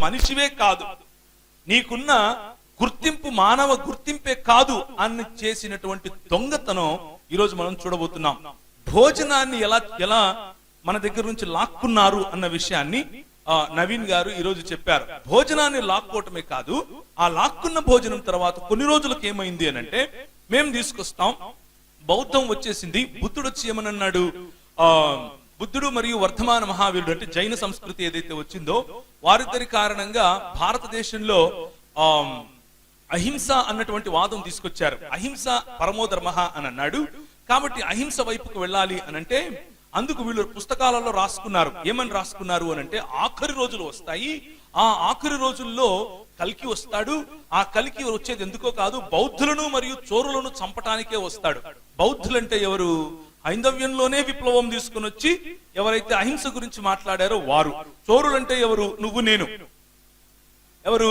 మనిషివే కాదు. నీకున్న గుర్తింపు మానవ గుర్తింపే కాదు అని చేసినటువంటి దొంగతనం ఈరోజు మనం చూడబోతున్నాం. భోజనాన్ని ఎలా ఎలా మన దగ్గర నుంచి లాక్కున్నారు అన్న విషయాన్ని ఆ, నవీన్ గారు ఈ రోజు చెప్పారు. భోజనాన్ని లాక్కోవటమే కాదు ఆ లాక్కున్న భోజనం తర్వాత కొన్ని రోజులకు ఏమైంది అని అంటే మేము తీసుకొస్తాం బౌద్ధం వచ్చేసింది బుద్ధుడు వచ్చి ఏమనన్నాడు ఆ బుద్ధుడు మరియు వర్ధమాన మహావీరుడు అంటే జైన సంస్కృతి ఏదైతే వచ్చిందో వారిద్దరి కారణంగా భారతదేశంలో ఆ అహింస అన్నటువంటి వాదం తీసుకొచ్చారు. అహింస పరమోధర్మ అని అన్నాడు. కాబట్టి అహింస వైపుకు వెళ్ళాలి అని అంటే అందుకు వీళ్ళు పుస్తకాలలో రాసుకున్నారు. ఏమని రాసుకున్నారు అని అంటే ఆఖరి రోజులు వస్తాయి. ఆ ఆఖరి రోజుల్లో కలికి వస్తాడు. ఆ కలికి వచ్చేది ఎందుకో కాదు బౌద్ధులను మరియు చోరులను చంపటానికే వస్తాడు. బౌద్ధులంటే ఎవరు? హైందవ్యంలోనే విప్లవం తీసుకుని వచ్చి ఎవరైతే అహింస గురించి మాట్లాడారో వారు. చోరులంటే ఎవరు? నువ్వు నేను. ఎవరు?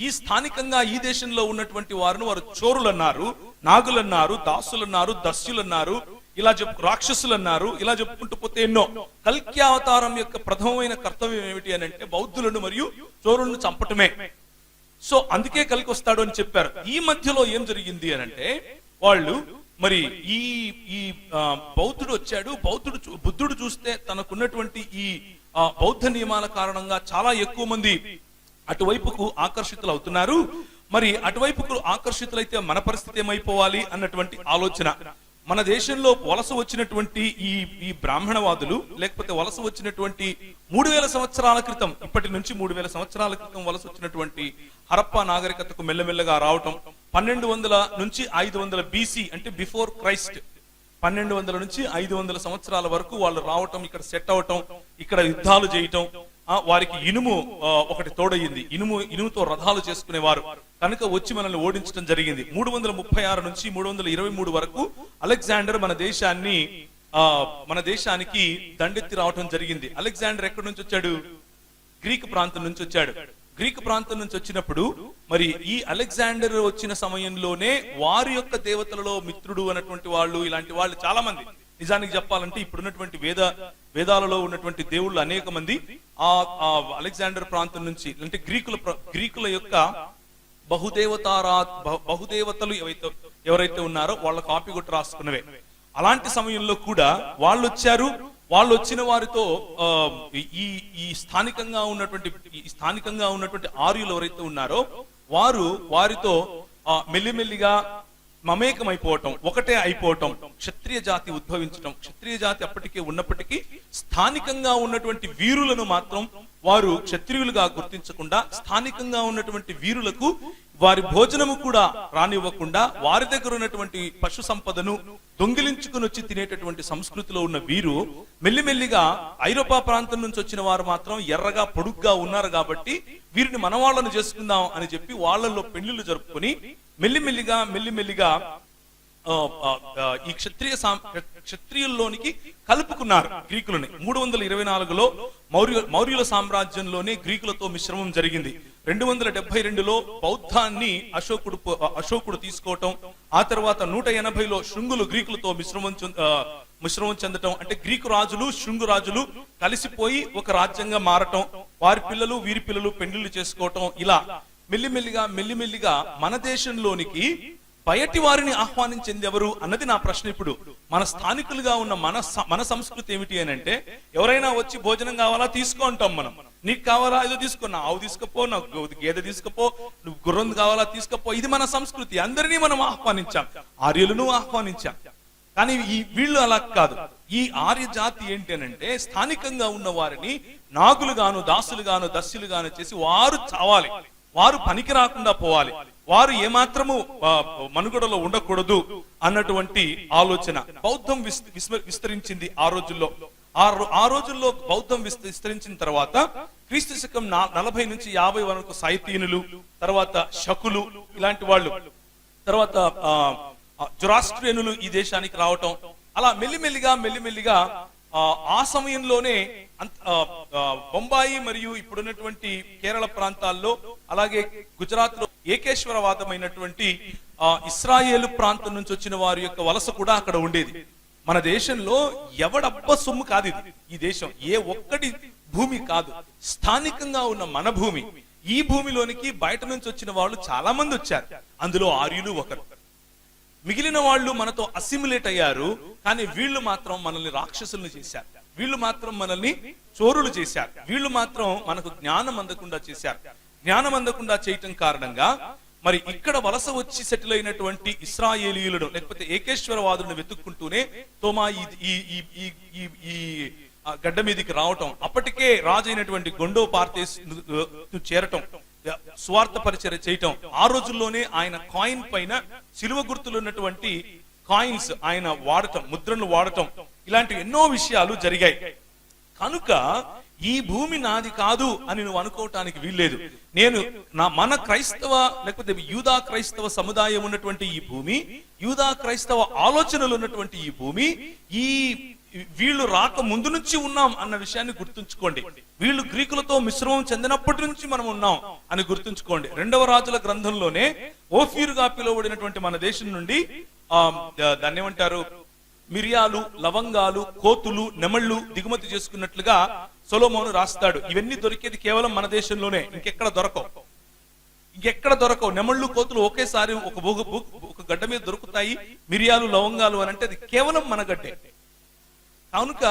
ఈ స్థానికంగా ఈ దేశంలో ఉన్నటువంటి వారిని వారు చోరులు అన్నారు నాగులన్నారు దాసులన్నారు దస్యులన్నారు ఇలా చెప్పు రాక్షసులు అన్నారు ఇలా చెప్పుకుంటూ పోతే ఎన్నో. కల్కి అవతారం యొక్క ప్రథమమైన కర్తవ్యం ఏమిటి అని అంటే బౌద్ధులను మరియు చోరులను చంపటమే. సో అందుకే కలికి వస్తాడు అని చెప్పారు. ఈ మధ్యలో ఏం జరిగింది అని అంటే వాళ్ళు మరి ఈ ఈ బౌద్ధుడు వచ్చాడు. బౌద్ధుడు చూ- బుద్ధుడు చూస్తే తనకున్నటువంటి ఈ బౌద్ధ నియమాల కారణంగా చాలా ఎక్కువ మంది అటువైపుకు ఆకర్షితులు అవుతున్నారు. మరి అటువైపుకు ఆకర్షితులైతే మన పరిస్థితి ఏమైపోవాలి అన్నటువంటి ఆలోచన. మన దేశంలో వలస వచ్చినటువంటి ఈ ఈ బ్రాహ్మణవాదులు లేకపోతే వలస వచ్చినటువంటి మూడు వేల సంవత్సరాల క్రితం ఇప్పటి నుంచి మూడు వేల సంవత్సరాల క్రితం వలస వచ్చినటువంటి హరప్ప నాగరికతకు మెల్లమెల్లగా రావటం పన్నెండు వందల నుంచి ఐదు వందల బీసీ అంటే బిఫోర్ క్రైస్ట్ పన్నెండు వందల నుంచి ఐదు వందల సంవత్సరాల వరకు వాళ్ళు రావటం ఇక్కడ సెట్ అవటం ఇక్కడ యుద్ధాలు చేయటం వారికి ఇనుము ఒకటి తోడయ్యింది ఇనుము ఇనుముతో రథాలు చేసుకునేవారు. కనుక వచ్చి మనల్ని ఓడించడం జరిగింది. మూడు వందల ముప్పై ఆరు నుంచి మూడు వందల ఇరవై మూడు వరకు అలెగ్జాండర్ మన దేశాన్ని ఆ మన దేశానికి దండెత్తి రావటం జరిగింది. అలెగ్జాండర్ ఎక్కడి నుంచి వచ్చాడు? గ్రీక్ ప్రాంతం నుంచి వచ్చాడు. గ్రీక్ ప్రాంతం నుంచి వచ్చినప్పుడు మరి ఈ అలెగ్జాండర్ వచ్చిన సమయంలోనే వారి యొక్క దేవతలలో మిత్రుడు అన్నటువంటి వాళ్ళు ఇలాంటి వాళ్ళు చాలా మంది నిజానికి చెప్పాలంటే ఇప్పుడున్నటువంటి వేద వేదాలలో ఉన్నటువంటి దేవుళ్ళు అనేక మంది ఆ ఆ అలెగ్జాండర్ ప్రాంతం నుంచి అంటే గ్రీకుల గ్రీకుల యొక్క బహుదేవతారా బహుదేవతలు ఏవైతే ఎవరైతే ఉన్నారో వాళ్ళ కాపీ కొట్టి రాసుకున్నవే. అలాంటి సమయంలో కూడా వాళ్ళు వచ్చారు వాళ్ళు వచ్చిన వారితో ఆ, ఈ ఈ స్థానికంగా ఉన్నటువంటి ఈ స్థానికంగా ఉన్నటువంటి ఆర్యులు ఎవరైతే ఉన్నారో వారు వారితో ఆ, మెల్లిమెల్లిగా మమేకమైపోవటం ఒకటే అయిపోవటం క్షత్రియ జాతి ఉద్భవించటం క్షత్రియ జాతి అప్పటికే ఉన్నప్పటికీ స్థానికంగా ఉన్నటువంటి వీరులను మాత్రం వారు క్షత్రియులుగా గుర్తించకుండా స్థానికంగా ఉన్నటువంటి వీరులకు వారి భోజనము కూడా రానివ్వకుండా వారి దగ్గర ఉన్నటువంటి పశు సంపదను దొంగిలించుకుని వచ్చి తినేటటువంటి సంస్కృతిలో ఉన్న వీరు మెల్లిమెల్లిగా ఐరోపా ప్రాంతం నుంచి వచ్చిన వారు మాత్రం ఎర్రగా పొడుగ్గా ఉన్నారు కాబట్టి వీరిని మనవాళ్ళను చేసుకుందాం అని చెప్పి వాళ్ళల్లో పెళ్ళిళ్ళు జరుపుకొని మెల్లిమెల్లిగా మెల్లిమెల్లిగా ఈ క్షత్రియ క్షత్రియుల్లోనికి కలుపుకున్నారు గ్రీకులని. మూడు వందల ఇరవై నాలుగులో మౌర్య మౌర్యుల సామ్రాజ్యంలోనే గ్రీకులతో మిశ్రమం జరిగింది. రెండు వందల డెబ్బై రెండులో బౌద్ధాన్ని అశోకుడు అశోకుడు తీసుకోవటం ఆ తర్వాత నూట ఎనభైలో శృంగులు గ్రీకులతో మిశ్రమం చెంద- మిశ్రమం చెందటం అంటే గ్రీకు రాజులు శృంగు రాజులు కలిసిపోయి ఒక రాజ్యంగా మారటం వారి పిల్లలు వీరి పిల్లలు పెళ్ళిళ్ళు చేసుకోవటం ఇలా మెల్లిమెల్లిగా మెల్లిమెల్లిగా మన దేశంలోనికి బయటి వారిని ఆహ్వానించింది ఎవరు అన్నది నా ప్రశ్న ఇప్పుడు. మన స్థానికులుగా ఉన్న మన మన సంస్కృతి ఏమిటి అని అంటే ఎవరైనా వచ్చి భోజనం కావాలా తీసుకో అంటాం మనం. నీకు కావాలా ఏదో తీసుకో నా ఆవు తీసుకపో నాకు గేదె తీసుకపో నువ్వు గుర్రం కావాలా తీసుకపో. ఇది మన సంస్కృతి. అందరినీ మనం ఆహ్వానించాం. ఆర్యులను ఆహ్వానించాం. కానీ ఈ వీళ్ళు అలా కాదు. ఈ ఆర్య జాతి ఏంటి అని అంటే స్థానికంగా ఉన్న వారిని నాగులుగాను దాసులుగాను దస్యులుగాను చేసి వారు చావాలి. వారు పనికి రాకుండా పోవాలి. వారు ఏమాత్రము మనుగడలో ఉండకూడదు అన్నటువంటి ఆలోచన బౌద్ధం విస్తరించింది ఆ రోజుల్లో. ఆ ఆ రోజుల్లో బౌద్ధం విస్తరించిన తర్వాత క్రీస్తు శకం నలభై నుంచి యాభై వరకు సాహితీనులు తర్వాత శకులు ఇలాంటి వాళ్ళు. తర్వాత జురాస్ట్రియనులు ఈ దేశానికి రావటం. అలా మెల్లిమెల్లిగా మెల్లిమెల్లిగా ఆ, సమయంలోనే బొంబాయి మరియు ఇప్పుడున్నటువంటి కేరళ ప్రాంతాల్లో అలాగే గుజరాత్లో ఏకేశ్వరవాదమైనటువంటి ఆ, ఇస్రాయేల్ ప్రాంతం నుంచి వచ్చిన వారి యొక్క వలస కూడా అక్కడ ఉండేది. మన దేశంలో ఎవడబ్బ సొమ్ము కాదు ఇది. ఈ దేశం ఏ ఒక్కటి భూమి కాదు. స్థానికంగా ఉన్న మన భూమి. ఈ భూమిలోనికి బయట నుంచి వచ్చిన వాళ్ళు చాలా మంది వచ్చారు. అందులో ఆర్యులు ఒకరు. మిగిలిన వాళ్ళు మనతో అసిమిలేట్ అయ్యారు కానీ వీళ్ళు మాత్రం మనల్ని రాక్షసుల్ని చేశారు. వీళ్ళు మాత్రం మనల్ని చోరులు చేశారు. వీళ్ళు మాత్రం మనకు జ్ఞానం అందకుండా చేశారు. జ్ఞానం అందకుండా చేయటం కారణంగా మరి ఇక్కడ వలస వచ్చి సెటిల్ అయినటువంటి ఇస్రాయేలీయులను లేకపోతే ఏకేశ్వరవాదులను వెతుక్కుంటూనే తోమా ఈ ఈ- గడ్డ మీదకి రావటం అప్పటికే రాజు అయినటువంటి గొండో పార్తేస్ చేరటం. స్వార్థ పరిచయం చేయటం. ఆ రోజుల్లోనే ఆయన కాయిన్ పైన సిలువ గుర్తులు ఉన్నటువంటి కాయిన్స్ ఆయన వాడటం ముద్రను వాడటం. ఇలాంటి ఎన్నో విషయాలు జరిగాయి. కనుక ఈ భూమి నాది కాదు అని నువ్వు అనుకోవటానికి వీల్లేదు. నేను నా మన క్రైస్తవ లేకపోతే యూదా క్రైస్తవ సముదాయం ఉన్నటువంటి ఈ భూమి యూదా క్రైస్తవ ఆలోచనలు ఉన్నటువంటి ఈ భూమి ఈ వీళ్ళు రాక ముందు నుంచి ఉన్నాం అన్న విషయాన్ని గుర్తుంచుకోండి. వీళ్ళు గ్రీకులతో మిశ్రమం చెందినప్పటి నుంచి మనం ఉన్నాం అని గుర్తుంచుకోండి. రెండవ రాజుల గ్రంథంలోనే ఓఫీరుగా పిలువబడినటువంటి మన దేశం నుండి ఆ దాన్ని ఏమంటారు? మిరియాలు లవంగాలు కోతులు నెమళ్ళు దిగుమతి చేసుకున్నట్లుగా సొలోమోను రాస్తాడు. ఇవన్నీ దొరికేది కేవలం మన దేశంలోనే ఇంకెక్కడ దొరకవు. ఇంకెక్కడ దొరకవు. నెమళ్ళు కోతులు ఒకేసారి ఒక ఒక గడ్డ మీద దొరుకుతాయి. మిరియాలు లవంగాలు అని అంటే అది కేవలం మన గడ్డే. కనుక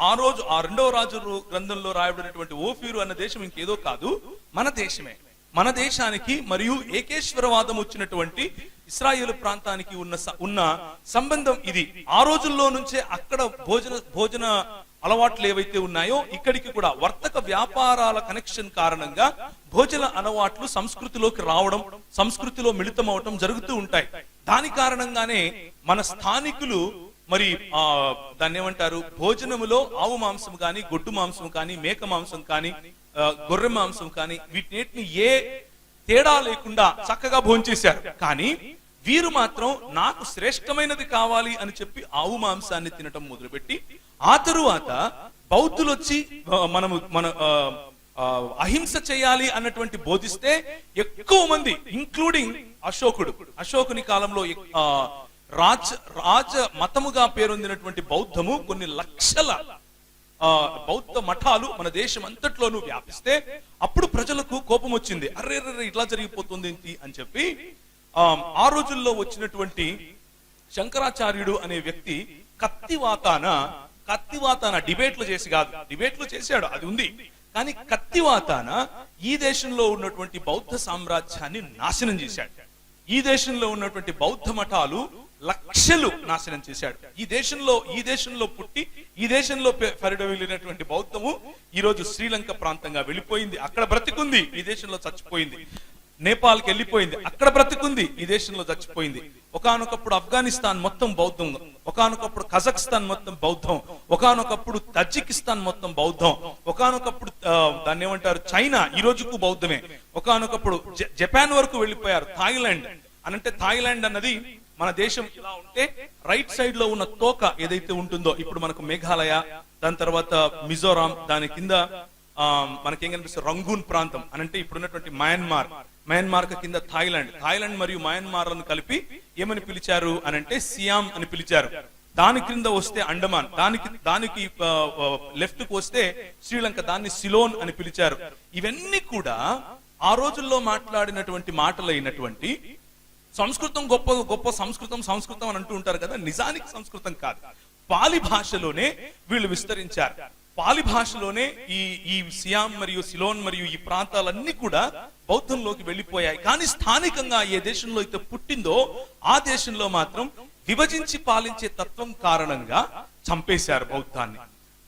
ఆ, రోజు ఆ రెండవ రాజు గ్రంథంలో రాయబడినటువంటి ఓఫీరు అన్న దేశం ఇంకేదో కాదు మన దేశమే. మన దేశానికి మరియు ఏకేశ్వరవాదం వచ్చినటువంటి ఇస్రాయేల్ ప్రాంతానికి ఉన్న ఉన్న సంబంధం ఇది. ఆ రోజుల్లో నుంచే అక్కడ భోజన భోజన అలవాట్లు ఏవైతే ఉన్నాయో ఇక్కడికి కూడా వర్తక వ్యాపారాల కనెక్షన్ కారణంగా భోజన అలవాట్లు సంస్కృతిలోకి రావడం సంస్కృతిలో మిళితం అవటం జరుగుతూ ఉంటాయి. దాని కారణంగానే మన స్థానికులు మరి ఆ దాన్ని ఏమంటారు భోజనములో ఆవు మాంసం కానీ గొడ్డు మాంసం కానీ మేక మాంసం కానీ గొర్రె మాంసం కానీ వీటిని ఏ తేడా లేకుండా చక్కగా భోంచేశారు. కానీ వీరు మాత్రం నాకు శ్రేష్టమైనది కావాలి అని చెప్పి ఆవు మాంసాన్ని తినటం మొదలుపెట్టి ఆ తరువాత బౌద్ధులు వచ్చి మనము మన ఆ, అహింస చేయాలి అన్నటువంటి బోధిస్తే ఎక్కువ మంది ఇంక్లూడింగ్ అశోకుడు. అశోకుని కాలంలో రాజ రాజ మతముగా పేరొందినటువంటి బౌద్ధము కొన్ని లక్షల బౌద్ధ మఠాలు మన దేశం అంతట్లోనూ వ్యాపిస్తే అప్పుడు ప్రజలకు కోపం వచ్చింది. అర్రే అర్రే ఇట్లా జరిగిపోతుంది ఏంటి అని చెప్పి ఆ రోజుల్లో వచ్చినటువంటి శంకరాచార్యుడు అనే వ్యక్తి కత్తివాతాన కత్తివాతాన డిబేట్లు చేసి కాదు డిబేట్లు చేశాడు అది ఉంది. కానీ కత్తివాతాన ఈ దేశంలో ఉన్నటువంటి బౌద్ధ సామ్రాజ్యాన్ని నాశనం చేశాడు. ఈ దేశంలో ఉన్నటువంటి బౌద్ధ మఠాలు లక్షలు నాశనం చేశాడు. ఈ దేశంలో ఈ దేశంలో పుట్టి ఈ దేశంలో పె- బౌద్ధము ఈ రోజు శ్రీలంక ప్రాంతంగా వెళ్ళిపోయింది. అక్కడ బ్రతికుంది ఈ దేశంలో చచ్చిపోయింది. నేపాల్కి వెళ్ళిపోయింది అక్కడ బ్రతికుంది ఈ దేశంలో చచ్చిపోయింది. ఒకానొకప్పుడు ఆఫ్ఘనిస్తాన్ మొత్తం బౌద్ధం ఒకానొకప్పుడు కజకిస్తాన్ మొత్తం బౌద్ధం ఒకానొకప్పుడు తజికిస్తాన్ మొత్తం బౌద్ధం ఒకానొకప్పుడు దాన్ని ఏమంటారు చైనా ఈ రోజుకు బౌద్ధమే. ఒకానొకప్పుడు జపాన్ వరకు వెళ్ళిపోయారు థాయిలాండ్. అనంటే థాయిలాండ్ అన్నది మన దేశం ఇలా ఉంటే రైట్ సైడ్లో ఉన్న తోక ఏదైతే ఉంటుందో ఇప్పుడు మనకు మేఘాలయ దాని తర్వాత మిజోరాం దాని కింద మనకేం కనిపిస్తుంది? రంగూన్ ప్రాంతం అని అంటే ఇప్పుడున్నటువంటి మయన్మార్. మయన్మార్ కింద థాయిలాండ్. థాయిలాండ్ మరియు మయన్మార్లను కలిపి ఏమని పిలిచారు అని అంటే సియాం అని పిలిచారు. దాని క్రింద వస్తే అండమాన్. దానికి దానికి లెఫ్ట్కు వస్తే శ్రీలంక. దాన్ని సిలోన్ అని పిలిచారు. ఇవన్నీ కూడా ఆ రోజుల్లో మాట్లాడినటువంటి మాటలైనటువంటి సంస్కృతం గొప్ప గొప్ప సంస్కృతం సంస్కృతం అని అంటూ ఉంటారు కదా నిజానికి సంస్కృతం కాదు. పాలి భాషలోనే వీళ్ళు విస్తరించారు. పాలి భాషలోనే ఈ ఈ సియాం మరియు సిలోన్ మరియు ఈ ప్రాంతాలన్నీ కూడా బౌద్ధంలోకి వెళ్ళిపోయాయి. కానీ స్థానికంగా ఏ దేశంలో అయితే పుట్టిందో ఆ దేశంలో మాత్రం విభజించి పాలించే తత్వం కారణంగా చంపేశారు బౌద్ధాన్ని.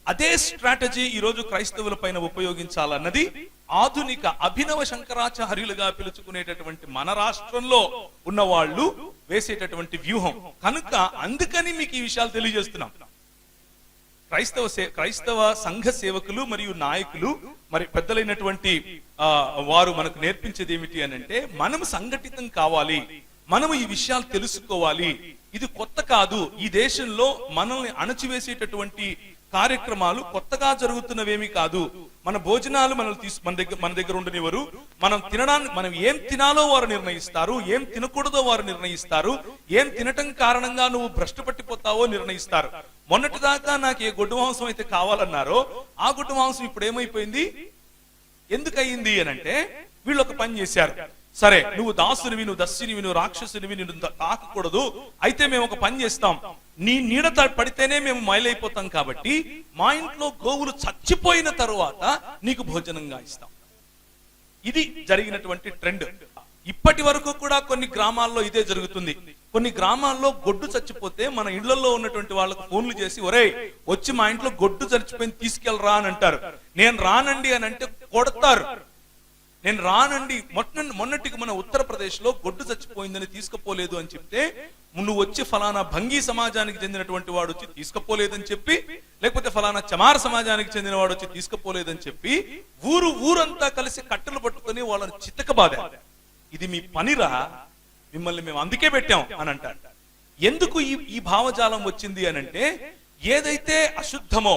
అదే స్ట్రాటజీ ఈ రోజు క్రైస్తవుల పైన ఉపయోగించాలన్నది ఆధునిక అభినవ శంకరాచార్యులుగా పిలుచుకునేటటువంటి మన రాష్ట్రంలో ఉన్న వాళ్ళు వేసేటటువంటి వ్యూహం. కనుక అందుకని మీకు ఈ విషయాలు తెలియజేస్తున్నాం. క్రైస్తవ సే క్రైస్తవ సంఘ సేవకులు మరియు నాయకులు మరి పెద్దలైనటువంటి ఆ, వారు మనకు నేర్పించేది ఏమిటి అని అంటే మనం సంఘటితం కావాలి మనము ఈ విషయాలు తెలుసుకోవాలి. ఇది కొత్త కాదు. ఈ దేశంలో మనల్ని అణచివేసేటటువంటి కార్యక్రమాలు కొత్తగా జరుగుతున్నవేమి కాదు. మన భోజనాలు మనల్ని తీసు మన దగ్గర మన దగ్గర ఉండనివ్వరు. మనం తినడానికి మనం ఏం తినాలో వారు నిర్ణయిస్తారు. ఏం తినకూడదో వారు నిర్ణయిస్తారు. ఏం తినటం కారణంగా నువ్వు భ్రష్టు పట్టిపోతావో నిర్ణయిస్తారు. మొన్నటి దాకా నాకు ఏ గొడ్డు మాంసం అయితే కావాలన్నారో ఆ గొడ్డు మాంసం ఇప్పుడు ఏమైపోయింది? ఎందుకు అని అంటే వీళ్ళు ఒక పని చేశారు. సరే నువ్వు దాసునివి నువ్వు దస్యునివి నువ్వు రాక్షసునివి నువ్వు తాకకూడదు. అయితే మేము ఒక పని చేస్తాం. నీ నీడ త- పడితేనే మేము మైలైపోతాం కాబట్టి మా ఇంట్లో గోవులు చచ్చిపోయిన తరువాత నీకు భోజనంగా ఇస్తాం. ఇది జరిగినటువంటి ట్రెండ్. ఇప్పటి వరకు కూడా కొన్ని గ్రామాల్లో ఇదే జరుగుతుంది. కొన్ని గ్రామాల్లో గొడ్డు చచ్చిపోతే మన ఇళ్ళలో ఉన్నటువంటి వాళ్ళకు ఫోన్లు చేసి ఒరేయ్ వచ్చి మా ఇంట్లో గొడ్డు చచ్చిపోయింది తీసుకెళ్ళరా అని అంటారు. నేను రానండి అని అంటే కొడతారు. నేను రానండి మొన్న మొన్నటికి మన ఉత్తరప్రదేశ్లో గొడ్డు చచ్చిపోయిందని తీసుకుపోలేదు అని చెప్తే నువ్వు వచ్చి ఫలానా భంగీ సమాజానికి చెందినటువంటి వాడు వచ్చి తీసుకుపోలేదని చెప్పి లేకపోతే ఫలానా చమార సమాజానికి చెందిన వాడు వచ్చి తీసుకుపోలేదని చెప్పి ఊరు ఊరంతా కలిసి కట్టెలు పట్టుకొని వాళ్ళని చిత్తకబాద ఇది మీ పనిరా? మిమ్మల్ని మేము అందుకే పెట్టాం అని అంటారు. ఎందుకు ఈ ఈ భావజాలం వచ్చింది అని అంటే ఏదైతే అశుద్ధమో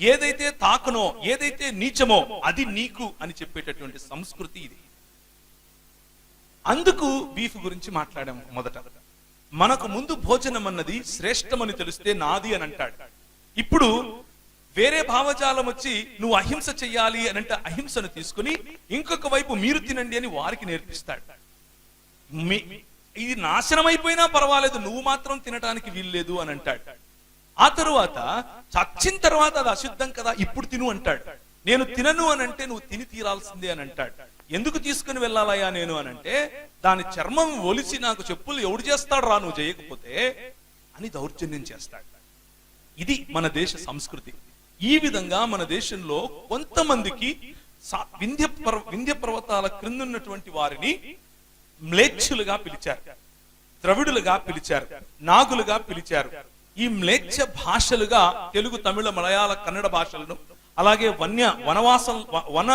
ఏదైతే తాకనో ఏదైతే నీచమో అది నీకు అని చెప్పేటటువంటి సంస్కృతి ఇది. అందుకు బీఫ్ గురించి మాట్లాడాము మొదట. మనకు ముందు భోజనం అన్నది శ్రేష్టమని తెలిస్తే నాది అని అంటాడు. ఇప్పుడు వేరే భావజాలం వచ్చి నువ్వు అహింస చెయ్యాలి అని అంటే అహింసను తీసుకుని ఇంకొక వైపు మీరు తినండి అని వారికి నేర్పిస్తాడు. ఇది నాశనం అయిపోయినా పర్వాలేదు నువ్వు మాత్రం తినటానికి వీల్లేదు అని అంటాడు. ఆ తరువాత చచ్చిన తర్వాత అది అశుద్ధం కదా ఇప్పుడు తిను అంటాడు. నేను తినను అని అంటే నువ్వు తిని తీరాల్సిందే అని అంటాడు. ఎందుకు తీసుకుని వెళ్ళాలయ్యా నేను అని అంటే దాని చర్మం ఒలిసి నాకు చెప్పులు ఎవడు చేస్తాడు రా నువ్వు చేయకపోతే అని దౌర్జన్యం చేస్తాడు. ఇది మన దేశ సంస్కృతి. ఈ విధంగా మన దేశంలో కొంతమందికి వింధ్య పర్వ వింధ్య పర్వతాల క్రిందున్నటువంటి వారిని మ్లేచ్చులుగా పిలిచారు. ద్రవిడులుగా పిలిచారు. నాగులుగా పిలిచారు. ఈ మ్లేచ్ఛ భాషలుగా తెలుగు తమిళ మలయాళ కన్నడ భాషలను అలాగే వన్య వనవాసం వన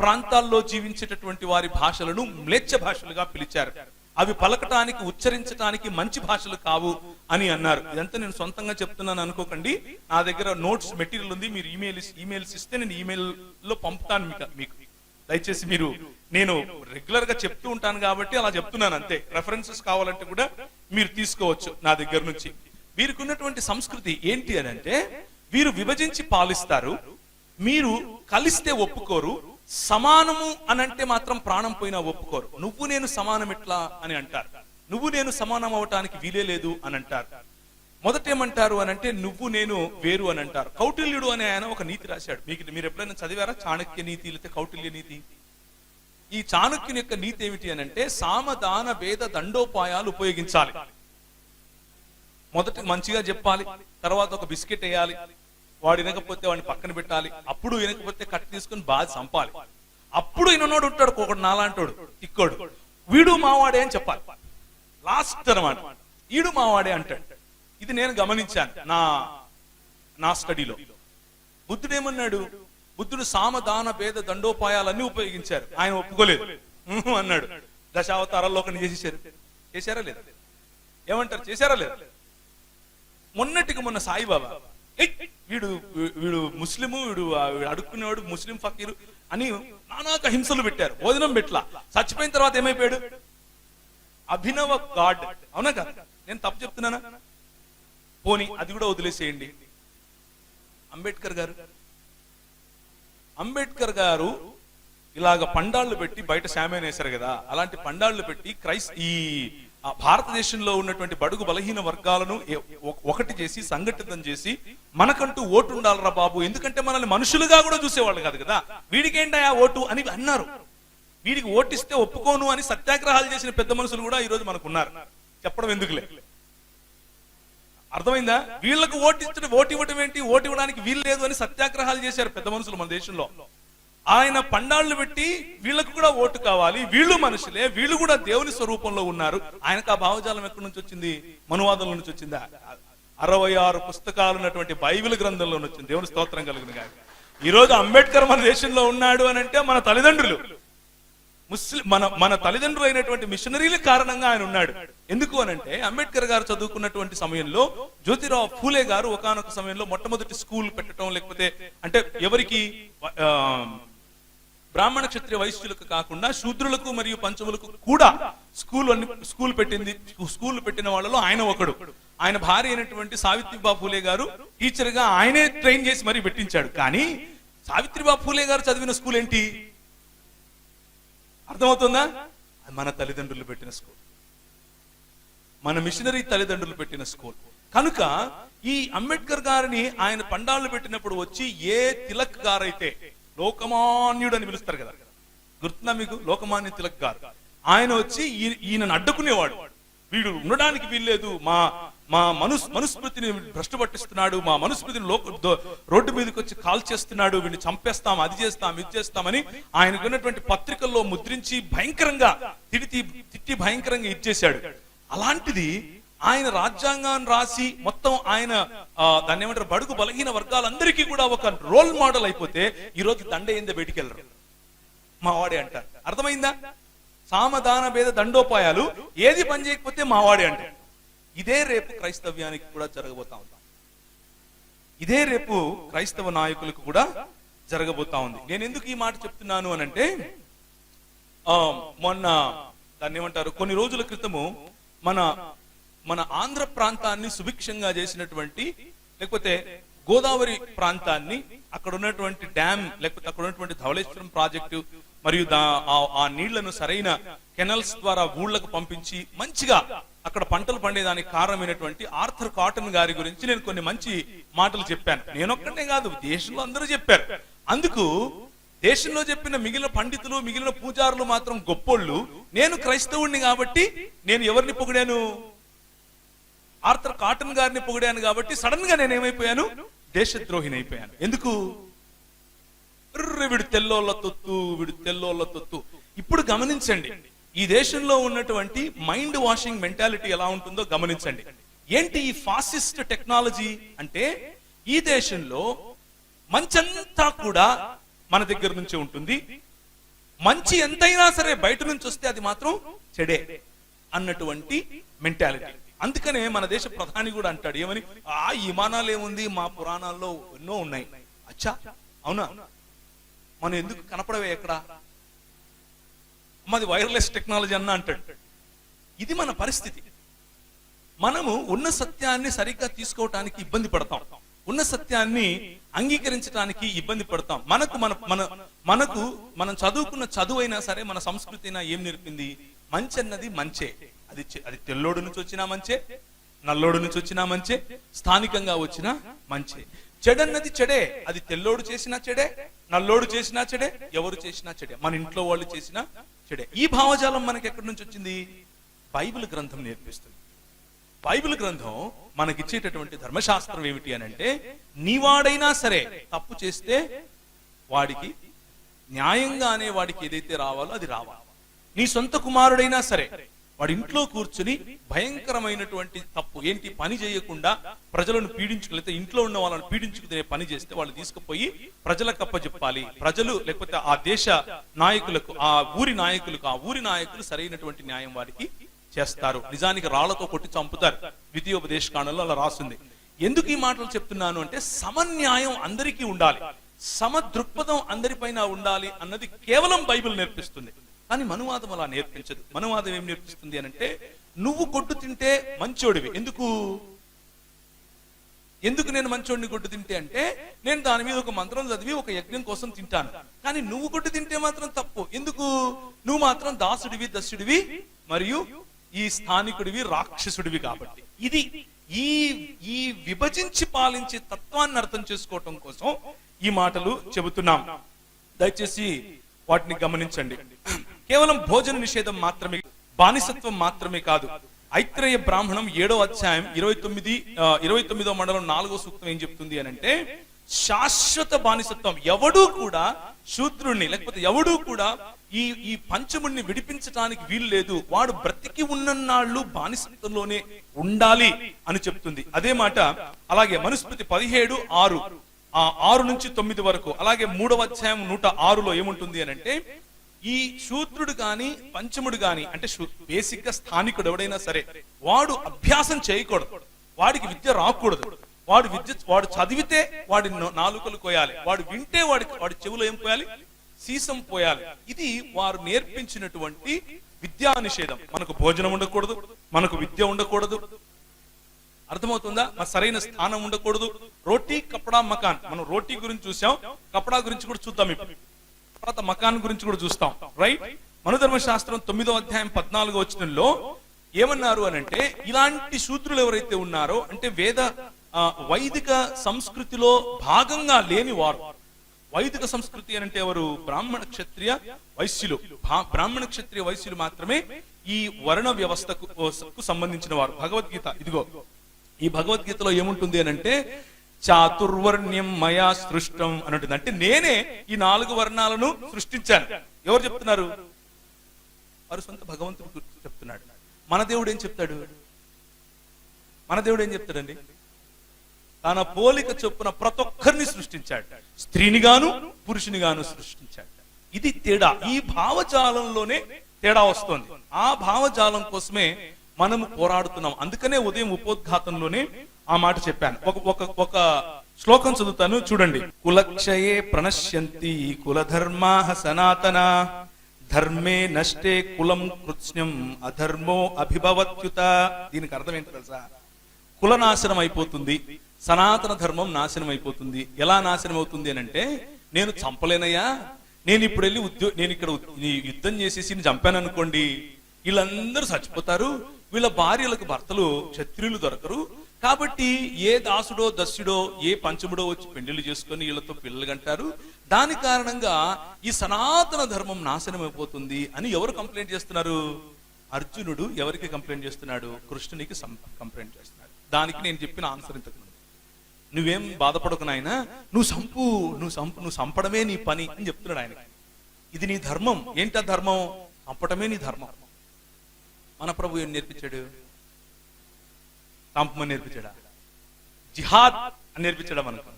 ప్రాంతాల్లో జీవించేటటువంటి వారి భాషలను మ్లేచ్ఛ భాషలుగా పిలిచారు. అవి పలకటానికి ఉచ్చరించటానికి మంచి భాషలు కావు అని అన్నారు. ఇదంతా నేను సొంతంగా చెప్తున్నాను అనుకోకండి. నా దగ్గర నోట్స్ మెటీరియల్ ఉంది. మీరు ఈమెయిల్ ఈమెయిల్స్ ఇస్తే నేను ఈమెయిల్లో పంపుతాను మీకు మీకు. దయచేసి మీరు నేను రెగ్యులర్గా చెప్తూ ఉంటాను కాబట్టి అలా చెప్తున్నాను అంతే. రెఫరెన్సెస్ కావాలంటే కూడా మీరు తీసుకోవచ్చు నా దగ్గర నుంచి. వీరికి ఉన్నటువంటి సంస్కృతి ఏంటి అని అంటే వీరు విభజించి పాలిస్తారు మీరు కలిస్తే ఒప్పుకోరు సమానము అని అంటే మాత్రం ప్రాణం పోయినా ఒప్పుకోరు. నువ్వు నేను సమానం ఎట్లా అని అంటారు. నువ్వు నేను సమానం అవటానికి వీలే లేదు అని అంటారు. మొదట ఏమంటారు అని అంటే నువ్వు నేను వేరు అని అంటారు. కౌటిల్యుడు అనే ఆయన ఒక నీతి రాశాడు. మీకు మీరు ఎప్పుడైనా చదివారా? చాణక్య నీతి లేకపోతే కౌటిల్య నీతి? ఈ చాణక్యుని యొక్క నీతి ఏమిటి అని అంటే సామదాన భేద దండోపాయాలు ఉపయోగించాలి. మొదట మంచిగా చెప్పాలి తర్వాత ఒక బిస్కెట్ వేయాలి వాడు వినకపోతే వాడిని పక్కన పెట్టాలి అప్పుడు వినకపోతే కట్ తీసుకుని బాధ చంపాలి. అప్పుడు విననోడు ఉంటాడు ఒకడు నాలాంటోడు తిక్కోడు. వీడు మావాడే అని చెప్పాలి. లాస్ట్ అనమాట. ఈడు మావాడే అంటాడు. ఇది నేను గమనించాను నా నా స్టడీలో. బుద్ధుడు ఏమన్నాడు? బుద్ధుడు సామదాన భేద దండోపాయాలన్నీ ఉపయోగించారు. ఆయన ఒప్పుకోలేదు. అన్నాడు. దశావతారాల్లో ఒకటి చేసేసారు. చేశారా లేదా? ఏమంటారు? చేశారా లేదా? మొన్నటికి మొన్న సాయిబాబా. వీడు వీడు ముస్లిము వీడు వీడు అడుక్కునేవాడు ముస్లిం ఫకీరు అని నానాక హింసలు పెట్టారు. భోజనం పెట్లా చచ్చిపోయిన తర్వాత ఏమైపోయాడు? అభినవ గాడ్. అవునా కదా నేను తప్పు చెప్తున్నానా? పోనీ అది కూడా వదిలేసేయండి. అంబేద్కర్ గారు అంబేద్కర్ గారు ఇలాగ పండాళ్ళు పెట్టి బయట శామ్యాన్ వేశారు కదా. అలాంటి పండాళ్ళు పెట్టి క్రైస్ ఈ భారతదేశంలో ఉన్నటువంటి బడుగు బలహీన వర్గాలను ఒకటి చేసి సంఘటితం చేసి మనకంటూ ఓటు ఉండాలరా బాబు. ఎందుకంటే మనల్ని మనుషులుగా కూడా చూసేవాళ్ళు కాదు కదా. వీడికేంటా ఓటు అని అన్నారు. వీడికి ఓటిస్తే ఒప్పుకోను అని సత్యాగ్రహాలు చేసిన పెద్ద మనుషులు కూడా ఈ రోజు మనకు ఉన్నారు చెప్పడం ఎందుకులే? అర్థమైందా? వీళ్ళకు ఓటించడం ఓటు ఇవ్వడం ఏంటి? ఓటు ఇవ్వడానికి వీలు లేదు అని సత్యాగ్రహాలు చేశారు పెద్ద మనుషులు మన దేశంలో. ఆయన పండాళ్ళు పెట్టి వీళ్ళకు కూడా ఓటు కావాలి. వీళ్ళు మనుషులే వీళ్ళు కూడా దేవుని స్వరూపంలో ఉన్నారు. ఆయనకు ఆ భావజాలం ఎక్కడి నుంచి వచ్చింది? మనువాదంలో నుంచి వచ్చిందా? అరవై ఆరు పుస్తకాలు ఉన్నటువంటి బైబిల్ గ్రంథంలో వచ్చింది. దేవుని స్తోత్రం కలిగిన గాక. ఈ రోజు అంబేద్కర్ మన దేశంలో ఉన్నాడు అని అంటే మన తల్లిదండ్రులు. ముస్లిం మన మన తల్లిదండ్రులు అయినటువంటి మిషనరీల కారణంగా ఆయన ఉన్నాడు. ఎందుకు అనంటే అంబేద్కర్ గారు చదువుకున్నటువంటి సమయంలో జ్యోతిరావు ఫూలే గారు ఒకానొక సమయంలో మొట్టమొదటి స్కూల్ పెట్టడం లేకపోతే అంటే ఎవరికి ఆ, బ్రాహ్మణ క్షత్రియ వైశ్యులకు కాకుండా శూద్రులకు మరియు పంచములకు కూడా స్కూల్ అన్ని స్కూల్ పెట్టింది. స్కూల్ పెట్టిన వాళ్ళలో ఆయన ఒకడు. ఆయన భార్య అయినటువంటి సావిత్రిబా ఫూలే గారు టీచర్గా ఆయనే ట్రైన్ చేసి మరీ పెట్టించాడు. కానీ సావిత్రిబా ఫూలే గారు చదివిన స్కూల్ ఏంటి? అర్థమవుతుందా? మన తల్లిదండ్రులు పెట్టిన స్కూల్. మన మిషనరీ తల్లిదండ్రులు పెట్టిన స్కూల్. కనుక ఈ అంబేద్కర్ గారిని ఆయన పండాలు పెట్టినప్పుడు వచ్చి ఏ తిలక్ గారైతే లోకమాన్యుడు అని పిలుస్తారు కదా. గుర్తున్నా మీకు? లోకమాన్య తిలక్ గారు. ఆయన వచ్చి ఈయనను అడ్డుకునేవాడు. వీడు ఉండడానికి వీల్లేదు. మా మా మనుస్ మనుస్మృతిని భ్రష్టు పట్టిస్తున్నాడు. మా మనుస్మృతిని లోక రోడ్డు మీదకి వచ్చి కాల్ చేస్తున్నాడు. వీడిని చంపేస్తాం అది చేస్తాం ఇది చేస్తామని ఆయనకున్నటువంటి పత్రికల్లో ముద్రించి భయంకరంగా తిడితి తిట్టి భయంకరంగా ఇచ్చేశాడు. అలాంటిది ఆయన రాజ్యాంగాన్ని రాసి మొత్తం ఆయన దాన్ని ఏమంటారు బడుగు బలహీన వర్గాలందరికీ కూడా ఒక రోల్ మోడల్ అయిపోతే ఈ రోజు దండ ఏందో బయటికి వెళ్ళరు మావాడే అంటారు. అర్థమైందా? సామదాన భేద దండోపాయాలు ఏది పని చేయకపోతే మావాడే అంటారు. ఇదే రేపు క్రైస్తవ్యానికి కూడా జరగబోతా ఉంది. ఇదే రేపు క్రైస్తవ నాయకులకు కూడా జరగబోతా ఉంది. నేను ఎందుకు ఈ మాట చెప్తున్నాను అని అంటే ఆ, మొన్న దాన్ని ఏమంటారు కొన్ని రోజుల క్రితము మన మన ఆంధ్ర ప్రాంతాన్ని సుభిక్షంగా చేసినటువంటి లేకపోతే గోదావరి ప్రాంతాన్ని అక్కడ ఉన్నటువంటి డ్యామ్ లేకపోతే అక్కడ ఉన్నటువంటి ధవళేశ్వరం ప్రాజెక్టు మరియు దా- ఆ- నీళ్ళను సరైన కెనల్స్ ద్వారా ఊళ్ళకు పంపించి మంచిగా అక్కడ పంటలు పండేదానికి కారణమైనటువంటి ఆర్థర్ కాటన్ గారి గురించి నేను కొన్ని మంచి మాటలు చెప్పాను. నేనొక్కడే కాదు దేశంలో అందరూ చెప్పారు. అందుకు దేశంలో చెప్పిన మిగిలిన పండితులు మిగిలిన పూజారులు మాత్రం గొప్పోళ్ళు. నేను క్రైస్తవుణ్ణి కాబట్టి నేను ఎవరిని పొగిడాను? ఆర్థర్ కాటన్ గారిని పొగిడాను కాబట్టి సడన్గా నేను ఏమైపోయాను? దేశద్రోహిని అయిపోయాను. ఎందుకు? వీడు తెల్లోళ్ళ తొత్తు వీడు తెల్లోళ్ళ తొత్తు. ఇప్పుడు గమనించండి ఈ దేశంలో ఉన్నటువంటి మైండ్ వాషింగ్ మెంటాలిటీ ఎలా ఉంటుందో గమనించండి. ఏంటి ఈ ఫాసిస్ట్ టెక్నాలజీ అంటే? ఈ దేశంలో మంచంతా కూడా మన దగ్గర నుంచే ఉంటుంది. మంచి ఎంతైనా సరే బయట నుంచి వస్తే అది మాత్రం చెడే అన్నటువంటి మెంటాలిటీ. అందుకనే మన దేశ ప్రధాని కూడా అంటాడు ఏమని? ఆ విమానాలు ఏముంది మా పురాణాల్లో ఎన్నో ఉన్నాయి. అచ్చా అవునా? మనం ఎందుకు కనపడవే ఎక్కడ? మాది వైర్లెస్ టెక్నాలజీ అన్న అంటాడు. ఇది మన పరిస్థితి. మనము ఉన్న సత్యాన్ని సరిగ్గా తీసుకోవటానికి ఇబ్బంది పడతాం. ఉన్న సత్యాన్ని అంగీకరించడానికి ఇబ్బంది పడతాం. మనకు మన మన మనకు మనం చదువుకున్న చదువు అయినా సరే మన సంస్కృతి అయినా ఏం నేర్పింది? మంచి అన్నది మంచే. అది అది తెల్లోడు నుంచి వచ్చినా మంచే నల్లోడు నుంచి వచ్చినా మంచే స్థానికంగా వచ్చినా మంచే. చెడన్నది చెడే అది తెల్లోడు చేసినా చెడే నల్లోడు చేసినా చెడే ఎవరు చేసినా చెడే. మన ఇంట్లో వాళ్ళు చేసినా చెడే. ఈ భావజాలం మనకి ఎక్కడి నుంచి వచ్చింది? బైబిల్ గ్రంథం నేర్పిస్తుంది. బైబిల్ గ్రంథం మనకిచ్చేటటువంటి ధర్మశాస్త్రం ఏమిటి అని అంటే నీవాడైనా సరే తప్పు చేస్తే వాడికి న్యాయంగానే వాడికి ఏదైతే రావాలో అది రావాలి. నీ సొంత కుమారుడైనా సరే వాడి ఇంట్లో కూర్చుని భయంకరమైనటువంటి తప్పు. ఏంటి? పని చేయకుండా ప్రజలను పీడించుకు ఇంట్లో ఉన్న వాళ్ళని పీడించుకునే పని చేస్తే వాళ్ళు తీసుకుపోయి ప్రజలకు అప్పచెప్పాలి ప్రజలు లేకపోతే ఆ దేశ నాయకులకు ఆ ఊరి నాయకులకు ఆ ఊరి నాయకులు సరైనటువంటి న్యాయం వారికి చేస్తారు. నిజానికి రాళ్ళతో కొట్టి చంపుతారు. ద్వితీయోపదేశ కాండంలో అలా రాస్తుంది ఎందుకు ఈ మాటలు చెప్తున్నాను అంటే సమన్యాయం అందరికీ ఉండాలి. సమ దృక్పథం అందరిపైన ఉండాలి అన్నది కేవలం బైబిల్ నేర్పిస్తుంది. కానీ మనువాదం అలా నేర్పించదు. మనువాదం ఏం నేర్పిస్తుంది అని అంటే నువ్వు కొట్టు తింటే మంచోడివి. ఎందుకు? ఎందుకు నేను మంచోడిని కొట్టు తింటే అంటే నేను దాని మీద ఒక మంత్రం చదివి ఒక యజ్ఞం కోసం తింటాను. కానీ నువ్వు కొట్టు తింటే మాత్రం తప్పు. ఎందుకు? నువ్వు మాత్రం దాసుడివి దస్యుడివి మరియు ఈ స్థానికుడివి రాక్షసుడివి కాబట్టి. ఇది ఈ ఈ విభజించి పాలించే తత్వాన్ని అర్థం చేసుకోవటం కోసం ఈ మాటలు చెబుతున్నాం. దయచేసి వాటిని గమనించండి. కేవలం భోజన నిషేధం మాత్రమే బానిసత్వం మాత్రమే కాదు. ఐత్రేయ బ్రాహ్మణం ఏడో అధ్యాయం ఇరవై తొమ్మిది ఇరవై తొమ్మిదో మండలం నాలుగో సూక్తం ఏం చెప్తుంది అని అంటే శాశ్వత బానిసత్వం ఎవడూ కూడా శూద్రుణ్ణి లేకపోతే ఎవడూ కూడా ఈ ఈ పంచముణ్ణి విడిపించడానికి వీలు లేదు. వాడు బ్రతికి ఉన్నన్నాళ్ళు బానిసత్వంలోనే ఉండాలి అని చెప్తుంది. అదే మాట అలాగే మనుస్మృతి పదిహేడు ఆరు ఆ ఆరు నుంచి తొమ్మిది వరకు అలాగే మూడవ అధ్యాయం నూట ఆరులో ఏముంటుంది అని అంటే ఈ శూద్రుడు గాని పంచముడు గాని అంటే బేసిక్గా స్థానికుడు ఎవడైనా సరే వాడు అభ్యాసం చేయకూడదు. వాడికి విద్య రాకూడదు. వాడు విద్య వాడు చదివితే వాడి నాలుకలు కోయాలి. వాడు వింటే వాడికి వాడి చెవులో ఏం పోయాలి సీసం పోయాలి. ఇది వారు నేర్పించినటువంటి విద్యా నిషేధం మనకు భోజనం ఉండకూడదు మనకు విద్య ఉండకూడదు. అర్థమవుతుందా? మన సరైన స్థానం ఉండకూడదు. రోటీ కపడా మకాన్. మనం రోటీ గురించి చూసాం కపడా గురించి కూడా చూద్దాం ఇప్పుడు. తర్వాత మకాన్ గురించి కూడా చూస్తాం. రైట్ మనుధర్మ శాస్త్రం తొమ్మిదో అధ్యాయం పద్నాలుగో వచనంలో ఏమన్నారు అని అంటే ఇలాంటి శూద్రులు ఎవరైతే ఉన్నారో అంటే వేద వైదిక సంస్కృతిలో భాగంగా లేని వారు. వైదిక సంస్కృతి అని అంటే ఎవరు? బ్రాహ్మణ క్షత్రియ వైశ్యులు. బ్రాహ్మణ క్షత్రియ వైశ్యులు మాత్రమే ఈ వర్ణ వ్యవస్థకు సంబంధించిన వారు. భగవద్గీత ఇదిగో. ఈ భగవద్గీతలో ఏముంటుంది అని అంటే చాతుర్వర్ణ్యం మయా సృష్టం అని అంటే నేనే ఈ నాలుగు వర్ణాలను సృష్టించాను. ఎవరు చెప్తున్నారు? వారు సొంత భగవంతుడు చెప్తున్నాడు. మన దేవుడు ఏం చెప్తాడు? మన దేవుడు ఏం చెప్తాడండి? తన పోలిక చొప్పున ప్రతి ఒక్కరిని సృష్టించాడు. స్త్రీని గాను పురుషుని గాను సృష్టించాడు. ఇది తేడా. ఈ భావజాలంలోనే తేడా వస్తుంది. ఆ భావజాలం కోసమే మనము పోరాడుతున్నాం. అందుకనే ఉదయం ఉపోద్ఘాతంలోనే ఆ మాట చెప్పాను. ఒక ఒక ఒక శ్లోకం చదువుతాను చూడండి. కులక్షయే ప్రణశ్యంతి కులధర్మా సనాతన ధర్మే నష్టే కులం కృత్స్యం అధర్మో అభిభవత్యుత. దీనికి అర్థం ఏంటి తెలుసా? కుల నాశనం అయిపోతుంది సనాతన ధర్మం నాశనం అయిపోతుంది. ఎలా నాశనం అవుతుంది అని అంటే నేను చంపలేనయ్యా నేను ఇప్పుడు వెళ్ళి ఉద్యో నేను ఇక్కడ ఈ యుద్ధం చేసేసి చంపాను అనుకోండి వీళ్ళందరూ చచ్చిపోతారు వీళ్ళ భార్యలకు భర్తలు క్షత్రియులు దొరకరు కాబట్టి ఏ దాసుడో దస్యుడో ఏ పంచముడో వచ్చి పెళ్ళిళ్ళు చేసుకొని వీళ్ళతో పిల్లలు అంటారు దాని కారణంగా ఈ సనాతన ధర్మం నాశనం అయిపోతుంది అని ఎవరు కంప్లైంట్ చేస్తున్నారు? అర్జునుడు ఎవరికి కంప్లైంట్ చేస్తున్నాడు? కృష్ణునికి సం- కంప్లైంట్ చేస్తున్నాడు. దానికి నేను చెప్పిన ఆన్సర్ ఇంతకు నువ్వేం బాధపడకు నాయన నువ్వు సంపు నువ్వు సంపు నువ్వు సంపడమే నీ పని అని చెప్తున్నాడు ఆయన. ఇది నీ ధర్మం. ఏంటి ధర్మం? చంపటమే నీ ధర్మం. మన ప్రభు ఏం నేర్పించాడు? చంపమని నేర్పించాడా? జిహాద్ అని నేర్పించడం అనుకో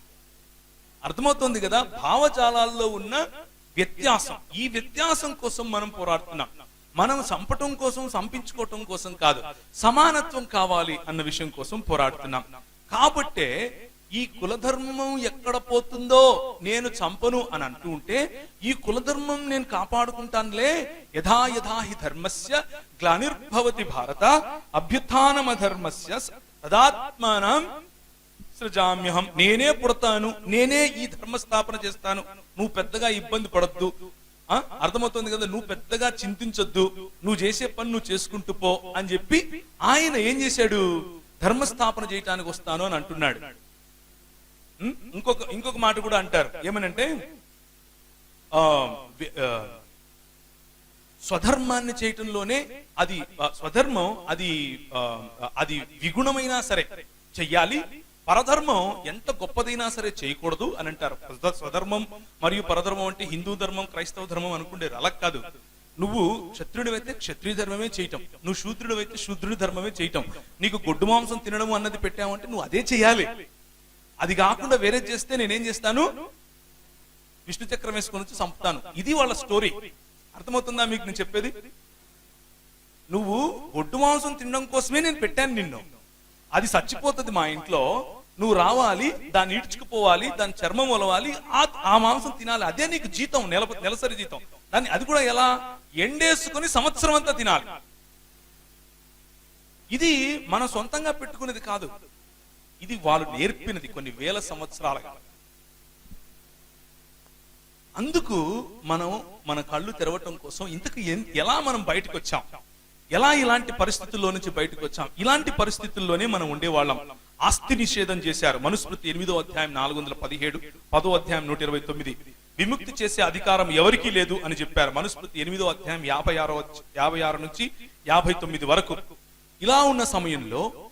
అర్థమవుతుంది కదా భావజాలాల్లో ఉన్న వ్యత్యాసం. ఈ వ్యత్యాసం కోసం మనం పోరాడుతున్నాం. మనం చంపటం కోసం సంపించుకోవటం కోసం కాదు సమానత్వం కావాలి అన్న విషయం కోసం పోరాడుతున్నాం. కాబట్టే ఈ కులధర్మం ఎక్కడ పోతుందో నేను చంపను అని అంటూ ఉంటే ఈ కులధర్మం నేను కాపాడుకుంటానులే యథా యథా హి ధర్మస్య గ్లానిర్భవతి భారత అభ్యుత్నమ ధర్మస్య తదాత్మానం సృజామ్యహం. నేనే పుడతాను నేనే ఈ ధర్మ స్థాపన చేస్తాను. నువ్వు పెద్దగా ఇబ్బంది పడద్దు. ఆ? అర్థమవుతుంది కదా నువ్వు పెద్దగా చింతించొద్దు. నువ్వు చేసే పని నువ్వు చేసుకుంటూ పో అని చెప్పి ఆయన ఏం చేశాడు? ధర్మ స్థాపన చేయటానికి వస్తాను అని అంటున్నాడు. ఇంకొక ఇంకొక మాట కూడా అంటారు. ఏమనంటే ఆ, స్వధర్మాన్ని చేయటంలోనే అది స్వధర్మం అది అది విగుణమైనా సరే చెయ్యాలి. పరధర్మం ఎంత గొప్పదైనా సరే చేయకూడదు అని అంటారు. స్వధర్మం మరియు పరధర్మం అంటే హిందూ ధర్మం క్రైస్తవ ధర్మం అనుకుంటారు అలా కాదు. నువ్వు క్షత్రుడివైతే క్షత్రియ ధర్మమే చేయటం. నువ్వు శూద్రుడివైతే శూద్రుడి ధర్మమే చేయటం. నీకు గొడ్డు మాంసం తినడం అన్నది పెట్టావంటే నువ్వు అదే చేయాలి అది కాకుండా వేరే చేస్తే నేనేం చేస్తాను? విష్ణు చక్రం వేసుకొని వచ్చి చంపుతాను. ఇది వాళ్ళ స్టోరీ. అర్థమవుతుందా మీకు నేను చెప్పేది? నువ్వు ఒడ్డు మాంసం తినడం కోసమే నేను పెట్టాను నిన్ను. అది చచ్చిపోతుంది మా ఇంట్లో. నువ్వు రావాలి దాన్ని ఈడ్చుకుపోవాలి దాని చర్మం ఒలవాలి ఆ ఆ మాంసం తినాలి. అదే నీకు జీతం నెల నెలసరి జీతం. దాన్ని అది కూడా ఎలా? ఎండేసుకొని సంవత్సరం అంతా తినాలి. ఇది మనం సొంతంగా పెట్టుకునేది కాదు. ఇది వాళ్ళు నేర్పినది కొన్ని వేల సంవత్సరాలుగా. అందుకు మనం మన కళ్ళు తెరవటం కోసం ఇంతకు ఎలా మనం బయటకు వచ్చాం ఎలా ఇలాంటి పరిస్థితుల్లో నుంచి బయటకు వచ్చాం ఇలాంటి పరిస్థితుల్లోనే మనం ఉండేవాళ్ళం. ఆస్తి నిషేధం చేశారు. మనుస్మృతి ఎనిమిదో అధ్యాయం నాలుగు వందల పదిహేడు పదో అధ్యాయం నూట ఇరవై తొమ్మిది. విముక్తి చేసే అధికారం ఎవరికీ లేదు అని చెప్పారు. మనుస్మృతి ఎనిమిదో అధ్యాయం యాభై ఆరో యాభై ఆరు నుంచి యాభై తొమ్మిది వరకు. ఇలా ఉన్న సమయంలో